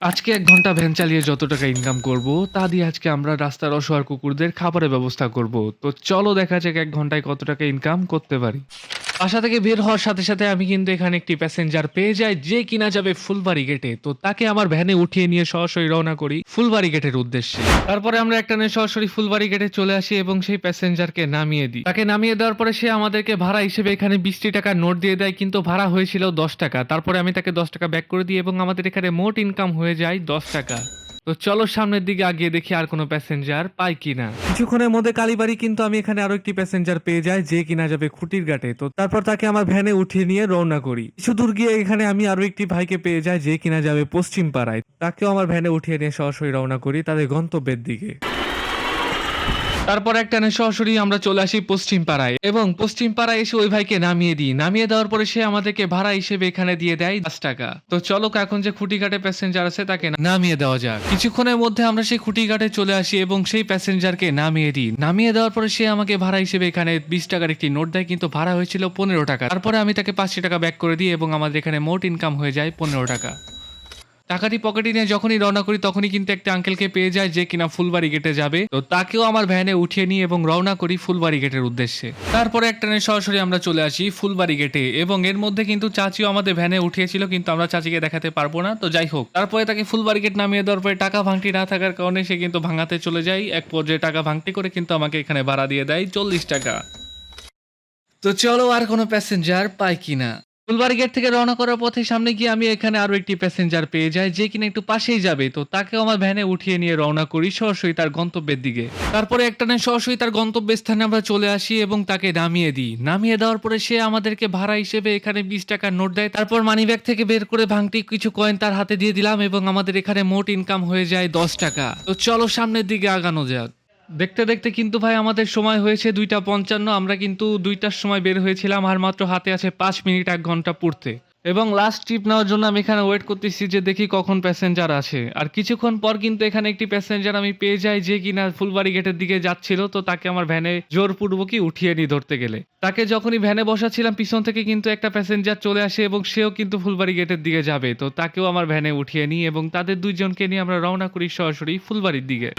আজকে এক ঘণ্টা ভ্যান চালিয়ে যত টাকা ইনকাম করব, তা দিয়ে আজকে আমরা রাস্তার অসহায় কুকুরদের খাবারের ব্যবস্থা করব। তো চলো দেখা যাক এক ঘন্টায় কত টাকা ইনকাম করতে পারি। বাসা থেকে বের হওয়ার সাথে, সাথে আমি কিন্তু এখানে একটি প্যাসেঞ্জার পেয়ে যাই যে কিনা যাবে ফুলবাড়ি গেটে। তো তাকে আমার ভ্যানে উঠিয়ে নিয়ে সরাসরি রওনা করি ফুলবাড়ি গেটের উদ্দেশ্যে। তারপরে আমরা একটা নিয়ে সরাসরি ফুলবাড়ি গেটে চলে আসি এবং সেই প্যাসেঞ্জারকে নামিয়ে দিই। তাকে নামিয়ে দেওয়ার পরে সে আমাদেরকে ভাড়া হিসেবে এখানে ২০ টাকা নোট দিয়ে দেয় কিন্তু ভাড়া হয়েছিল ১০ টাকা। তারপরে আমি তাকে ১০ টাকা ব্যাক করে দিই এবং আমাদের এখানে মোট ইনকাম হয়ে যায় ১০ টাকা। তো চলো সামনের দিকে আগিয়ে দেখি আর কোনো প্যাসেঞ্জার পাই কিনা। কিছুক্ষণের মধ্যে কালীবাড়ি কিন্তু আমি এখানে আরও একটি প্যাসেঞ্জার পেয়ে যাই, যে কিনা যাবে খুঁটির ঘাটে। তো তারপর তাকে আমার ভ্যানে উঠিয়ে নিয়ে রওনা করি। কিছু দূর গিয়ে এখানে আমি আরও একটি ভাইকে পেয়ে যাই, যে কিনা যাবে পশ্চিম পাড়ায়। তাকেও আমার ভ্যানে উঠিয়ে নিয়ে সরাসরি রওনা করি তাদের গন্তব্যের দিকে। তারপর একটা নে সরাসরি আমরা চলে আসি পশ্চিম পাড়ায় এবং পশ্চিম পাড়ায় এসে ওই ভাইকে নামিয়ে দিই। নামিয়ে দেওয়ার পরে সে আমাদেরকে ভাড়া হিসেবে এখানে দিয়ে দেয় দশ টাকা। তো চলো এখন যে খুঁটিঘাটে প্যাসেঞ্জার আছে তাকে নামিয়ে দেওয়া যাক। কিছুক্ষণের মধ্যে আমরা সেই খুঁটিঘাটে চলে আসি এবং সেই প্যাসেঞ্জারকে নামিয়ে দিই। নামিয়ে দেওয়ার পরে সে আমাকে ভাড়া হিসেবে এখানে বিশ টাকার একটি নোট দেয়, কিন্তু ভাড়া হয়েছিল পনেরো টাকা। তারপরে আমি তাকে পাঁচশো টাকা ব্যাক করে দিই এবং আমাদের এখানে মোট ইনকাম হয়ে যায় পনেরো টাকা। টাকাটি পকেটে নিয়ে যখনই রওনা করি, তখনই কিন্তু একটা আঙ্কেলকে পেয়ে যায় যে কিনা ফুলবাড়ি গেটে যাবে। তো তাকেও আমার ভ্যানে উঠিয়ে নিই এবং রওনা করি ফুলবাড়ি গেটের উদ্দেশ্যে। তারপরে একটা নিয়ে সরাসরি আমরা চলে আসি ফুলবাড়ি গেটে এবং এর মধ্যে কিন্তু চাচিও আমাদের ভ্যানে উঠিয়েছিল, কিন্তু আমরা চাচিকে দেখাতে পারব না। তো যাই হোক, তারপরে তাকে ফুলবাড়ি গেট নামিয়ে দেওয়ার পরে টাকা ভাঙটি না থাকার কারণে সে কিন্তু ভাঙাতে চলে যায়। এক পর্যায়ে টাকা ভাঙটি করে কিন্তু আমাকে এখানে ভাড়া দিয়ে দেয় চল্লিশ টাকা। তো চলো আর কোনো প্যাসেঞ্জার পাই কিনা। ফুলবাড়ি গেট থেকে রওনা করার পথে সামনে গিয়ে আমি এখানে আরও একটি প্যাসেঞ্জার পেয়ে যাই, যে কিনা একটু পাশেই যাবে। তো তাকেও আমার ভ্যানে উঠিয়ে নিয়ে রওনা করি সরাসরি তার গন্তব্যের দিকে। তারপরে একটা না সরাসরি তার গন্তব্যের স্থানে আমরা চলে আসি এবং তাকে নামিয়ে দিই। নামিয়ে দেওয়ার পরে সে আমাদেরকে ভাড়া হিসেবে এখানে বিশ টাকার নোট দেয়। তারপর মানি ব্যাগ থেকে বের করে ভাঙটি কিছু কয়েন তার হাতে দিয়ে দিলাম এবং আমাদের এখানে মোট ইনকাম হয়ে যায় দশ টাকা। তো চলো সামনের দিকে আগানো যাক। দেখতে দেখতে কিন্তু ভাই আমাদের সময় হয়েছে দুইটা পঞ্চান্ন, আমরা কিন্তু দুইটার সময় বের হয়েছিলাম, আর মাত্র হাতে আছে পাঁচ মিনিট এক ঘণ্টা পড়তে। এবং লাস্ট ট্রিপ নেওয়ার জন্য আমি এখানে ওয়েট করতেছি যে দেখি কখন প্যাসেঞ্জার আসে। আর কিছুক্ষণ পর কিন্তু এখানে একটি প্যাসেঞ্জার আমি পেয়ে যাই যে কিনা ফুলবাড়ি গেটের দিকে যাচ্ছিল, তো তাকে আমার ভ্যানে জোর জোরপূর্বকই উঠিয়ে নিই ধরতে গেলে। তাকে যখনই ভ্যানে বসাছিলাম পিছন থেকে কিন্তু একটা প্যাসেঞ্জার চলে আসে এবং সেও কিন্তু ফুলবাড়ি গেটের দিকে যাবে, তো তাকেও আমার ভ্যানে উঠিয়ে নিই এবং তাদের দুইজনকে নিয়ে আমরা রওনা করি সরাসরি ফুলবাড়ির দিকে।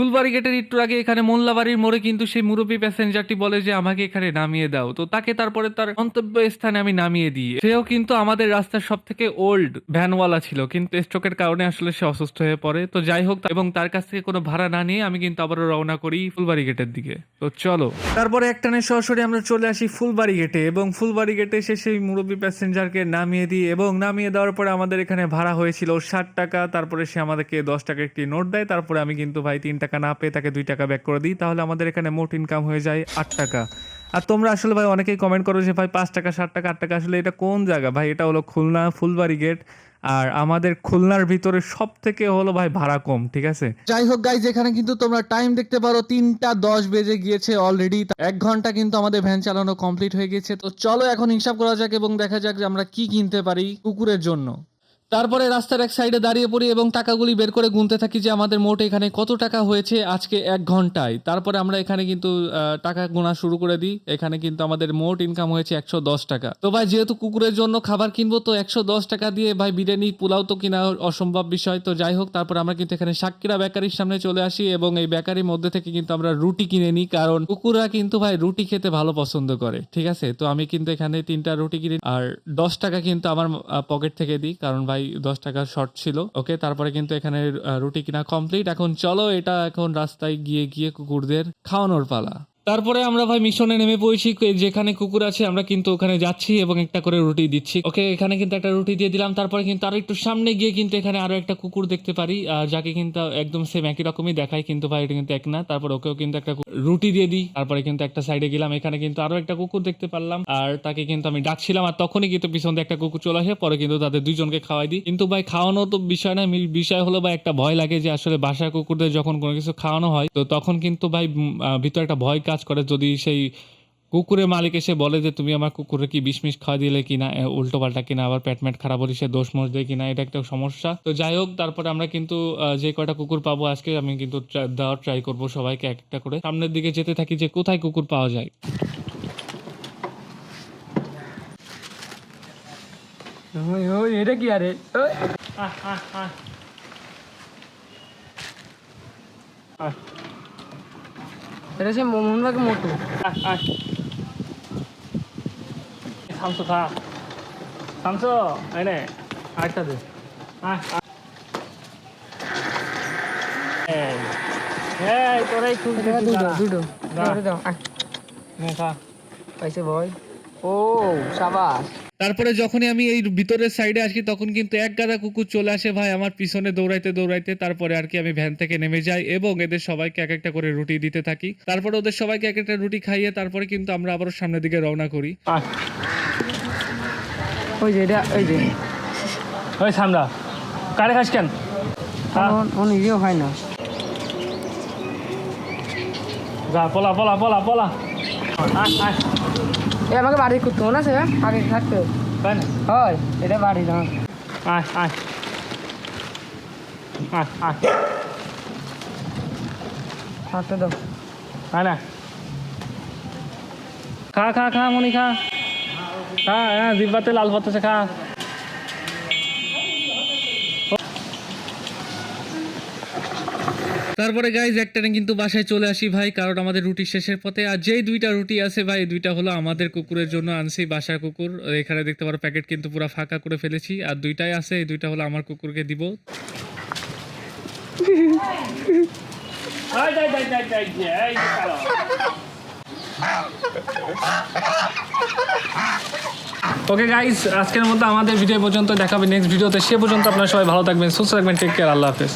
ফুলবাড়ি গেটের একটু আগে এখানে মোল্লাবাড়ির মোড়ে কিন্তু সেই মুরব্বী প্যাসেঞ্জারটি বলে যে, আমাকে এখানে নামিয়ে দাও। তো তাকে তারপরে তার গন্তব্য স্থানে আমি নামিয়ে দিই। সেও কিন্তু আমাদের রাস্তার সব থেকে ওল্ড ভ্যানওয়ালা ছিল, কিন্তু স্ট্রোকের কারণে আসলে সে অসুস্থ হয়ে পড়ে। তো যাই হোক, এবং তার কাছ থেকে কোনো ভাড়া না নিয়ে আমি কিন্তু আবারও রওনা করি ফুলবাড়ি গেটের দিকে। তো চলো। তারপরে একটানে সরাসরি আমরা চলে আসি ফুলবাড়ি গেটে, এবং ফুলবাড়ি গেটে এসে সেই মুরব্বী প্যাসেঞ্জারকে নামিয়ে দিই, এবং নামিয়ে দেওয়ার পরে আমাদের এখানে ভাড়া হয়েছিল ষাট টাকা। তারপরে সে আমাদেরকে দশ টাকা একটি নোট দেয়। তারপরে আমি কিন্তু ভাই তিন টাকা না পেয়ে তাকে দুই টাকা ব্যাক করে দিই, তাহলে আমাদের এখানে মোট ইনকাম হয়ে যায় আট টাকা। আর তোমরা আসলে ভাই অনেকেই কমেন্ট করো যে, ভাই, পাঁচ টাকা ষাট টাকা, আট টাকা, আসলে এটা কোন জায়গা? ভাই, এটা হলো খুলনা ফুলবাড়ি গেট আর আমাদের খুলনার ভিতরে সব থেকে হলো ভাই ভাড়া কম, ঠিক আছে? যাই হোক গাইজ এখানে কিন্তু তোমরা টাইম দেখতে পারো, তিনটা দশ বেজে গিয়েছে অলরেডি এক ঘণ্টা কিন্তু আমাদের ভ্যান চালানো কমপ্লিট হয়ে গেছে। তো চলো এখন হিসাব করা যাক এবং দেখা যাক যে আমরা কি কিনতে পারি কুকুরের জন্য। তারপরে রাস্তার এক সাইডে দাঁড়িয়ে পড়ি এবং টাকাগুলি বের করে গুনতে থাকি যে আমাদের মোট এখানে কত টাকা হয়েছে আজকে এক ঘন্টায়। তারপরে আমরা এখানে কিন্তু টাকা গোনা শুরু করে দিই। এখানে কিন্তু আমাদের মোট ইনকাম হয়েছে একশো দশ টাকা। তো ভাই, যেহেতু কুকুরের জন্য খাবার কিনবো, তো একশো দশ টাকা দিয়ে ভাই বিরিয়ানি, পোলাও তো কিনা অসম্ভব বিষয়। তো যাই হোক, তারপর আমরা কিন্তু এখানে সাক্ষীরা বেকারির সামনে চলে আসি এবং এই বেকারির মধ্যে থেকে কিন্তু আমরা রুটি কিনে নিই, কারণ কুকুররা কিন্তু ভাই রুটি খেতে ভালো পছন্দ করে, ঠিক আছে? তো আমি কিন্তু এখানে তিনটা রুটি কিনে আর দশ টাকা কিন্তু আমার পকেট থেকে দিই, কারণ ভাই দশ টাকার শর্ট ছিল। ওকে তারপরে কিন্তু এখানে রুটি কিনা কমপ্লিট এখন চলো, এটা এখন রাস্তায় গিয়ে গিয়ে কুকুরদের খাওয়ানোর পালা। তারপরে আমরা ভাই মিশনে নেমে পড়েছি যেখানে কুকুর আছে, আমরা কিন্তু ওখানে যাচ্ছি এবং একটা করে রুটি দিচ্ছি। ওকে, এখানে কিন্তু একটা রুটি দিয়ে দিলাম, তারপরে কিন্তু আরও একটু সামনে গিয়ে কিন্তু এখানে আরও একটা কুকুর দেখতে পারি আর যাকে কিন্তু একদম সেম একই রকমই দেখায়, কিন্তু ভাই এটা কিন্তু এক না, তারপর ওকেও কিন্তু একটা রুটি দিয়ে দিই, তারপরে কিন্তু একটা সাইডে গেলাম, এখানে কিন্তু আরও একটা কুকুর দেখতে পারলাম, আর তাকে কিন্তু আমি ডাকছিলাম, আর তখনই কিন্তু পিছন দিয়ে একটা কুকুর চলে আসে, পরে কিন্তু তাদের দুইজনকে খাওয়াই দিই। কিন্তু ভাই খাওয়ানো তো বিষয় না বিষয় হলো ভাই একটা ভয় লাগে যে আসলে বাসায় কুকুরদের যখন কোনো কিছু খাওয়ানো হয়, তো তখন কিন্তু ভাই ভিতরে একটা ভয় কাজ করে যদি সেই কুকুরের মালিক এসে বলে যে তুমি আমার কুকুরে কি বিষ মিষ খাওয়া দিলে কিনা উল্টো পাল্টা কিনা আবার পেট মেট খারাপ হলে সে দোষ মোষ দেয় কিনা এটা একটা সমস্যা। তো যাই হোক তারপরে আমরা কিন্তু যে কয়টা কুকুর পাবো আজকে আমি কিন্তু দেওয়ার ট্রাই করব সবাইকে এক একটা করে। সামনের দিকে যেতে থাকি যে কোথায় কুকুর পাওয়া যায়। ওই ওই এটা কি আরে? আহ, আহ, আহ। এটা সে মোহনবাগে মোটু। শামসু খা। শামসু এনে আরেকটা দে। পাইছে ভয় ও সাবাস। তারপরে যখনই আমি এই ভিতরের সাইডে আসি তখন কিন্তু এক গাদা কুকুর চলে আসে ভাই আমার পিছনে দৌড়াইতে দৌড়াইতে। তারপরে আর কি আমি ভ্যান থেকে নেমে যাই এবং এদের সবাইকে এক একটা করে রুটি দিতে থাকি। তারপরে ওদের সবাইকে এক একটা রুটি খাইয়ে তারপরে কিন্তু আমরা আবারও সামনের দিকে রওনা করি। ওই যে এটা ওই যে। ওই সামরা কারে খাস কেন? ও- নিজেও হয় না। যা পলা পলা পলা পলা। এ আমাকে বাড়ি করতো না সে আগে থাকতো হয় এটা বাড়ি না আয় আয়। আয় আয়। থাকতে দাও। হ্যাঁ না? খা খা খা মনি খা। খা হ্যাঁ জিব্বাতে লাল পাতাছে খা। তারপরে গাইজ একটানে কিন্তু বাসায় চলে আসি ভাই কারণ আমাদের রুটি শেষের পথে। আর যেই দুইটা রুটি আছে ভাই দুইটা হলো আমাদের কুকুরের জন্য আনছি বাসার কুকুর। এখানে দেখতে পারো প্যাকেট কিন্তু পুরো ফাঁকা করে ফেলেছি। আর দুইটাই আছে এই দুইটা হলো আমার কুকুরকে দিব। ওকে গাইস আজকের মতো আমাদের ভিডিও পর্যন্ত দেখাবে। নেক্সট ভিডিওতে সে পর্যন্ত আপনারা সবাই ভালো থাকবেন সুস্থ থাকবেন টেক কেয়ার আল্লাহ হাফেজ।